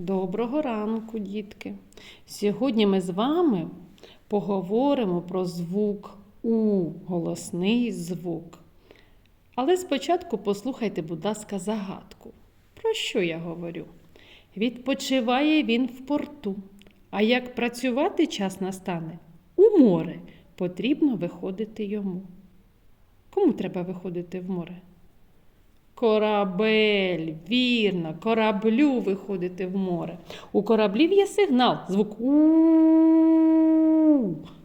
Доброго ранку, дітки! Сьогодні ми з вами поговоримо про звук У, голосний звук. Але спочатку послухайте, будь ласка, загадку. Про що я говорю? Відпочиває він в порту. А як працювати час настане? У море потрібно виходити йому. Кому треба виходити в море? Корабель, вірно, кораблю виходити в море. У кораблів є сигнал, звук у.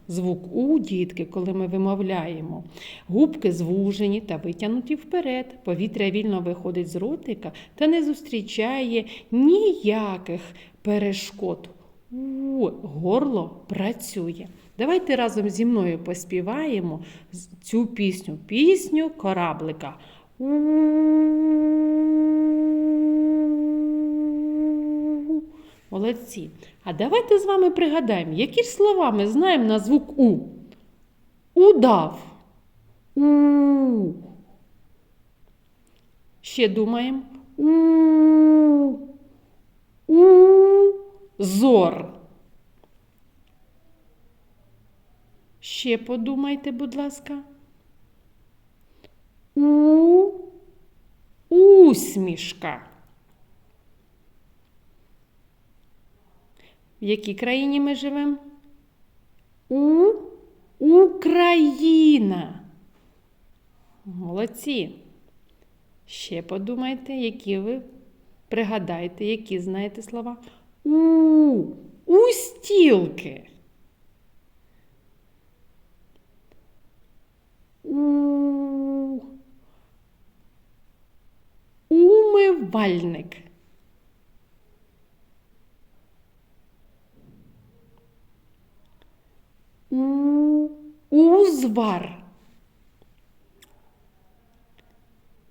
Звук у, дітки, коли ми вимовляємо. Губки звужені та витягнуті вперед. Повітря вільно виходить з ротика та не зустрічає ніяких перешкод. У, горло працює. Давайте разом зі мною поспіваємо цю пісню. Пісню кораблика. Молодці. А давайте з вами пригадаємо, які ж слова ми знаємо на звук У. Удав. У. Ще думаємо. У. У. Зор. Ще подумайте, будь ласка. У. Усмішка. В якій країні ми живемо? У. Україна. Молодці. Ще подумайте, які ви пригадайте, які знаєте слова. У. У. Умивальник. У. Узвар.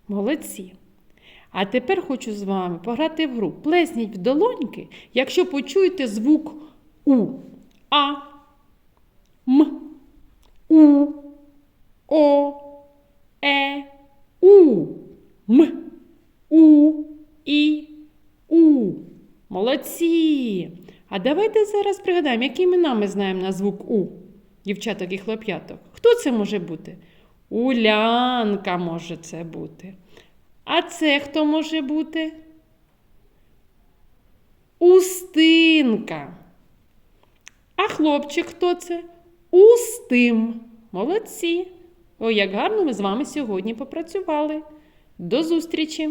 Молодці. А тепер хочу з вами пограти в гру. Плесніть в долоньки, якщо почуєте звук У. А. М. У. Молодці. А давайте зараз пригадаємо, які імена ми знаємо на звук У. Дівчаток і хлоп'яток. Хто це може бути? Улянка може це бути. А це хто може бути? Устинка. А хлопчик хто це? Устим. Молодці. Ой, як гарно ми з вами сьогодні попрацювали. До зустрічі!